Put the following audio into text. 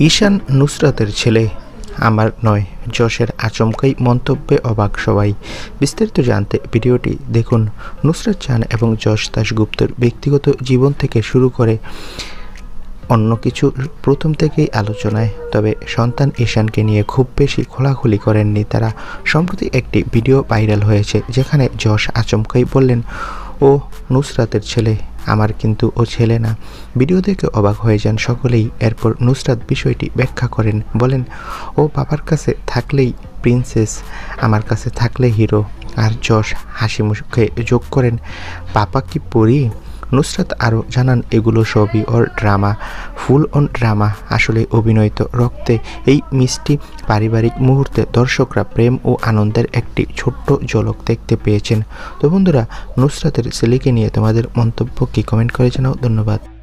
ঈশান নুসরাতের ছেলে, আমার নয়। যশের আচমকাই মন্তব্যে অবাক সবাই। বিস্তারিত জানতে ভিডিওটি দেখুন। নুসরাত জাহান এবং যশ দাশগুপ্তর ব্যক্তিগত জীবন থেকে শুরু করে অন্য কিছু প্রথম থেকেই আলোচনায়। তবে সন্তান ঈশানকে নিয়ে খুব বেশি খোলাখুলি করেননি তারা। সম্প্রতি একটি ভিডিও ভাইরাল হয়েছে, যেখানে যশ আচমকাই বললেন ও নুসরাতের ছেলে, আমার কিন্তু ও ছেলে না। ভিডিও দেখে অবাক হয়ে যান সকলেই। এরপর নুসরাত বিষয়টি ব্যাখ্যা করেন, বলেন, ও বাবার কাছে থাকলেই প্রিন্সেস, আমার কাছে থাকলে হিরো। আর যশ হাসি মুখে যোগ করেন, পাপা কি পড়ি নুসরাত আরও জানান, এগুলো সবই ওর ড্রামা। ফুল অন ড্রামা, আসলে অভিনয়িত রক্তে এই মিষ্টি পারিবারিক মুহূর্তে দর্শকরা প্রেম ও আনন্দের একটি ছোট্ট ঝলক দেখতে পেয়েছেন। তো বন্ধুরা, নুসরাতের ছেলেকে নিয়ে তোমাদের মন্তব্য কি? কমেন্ট করে জানাও। ধন্যবাদ।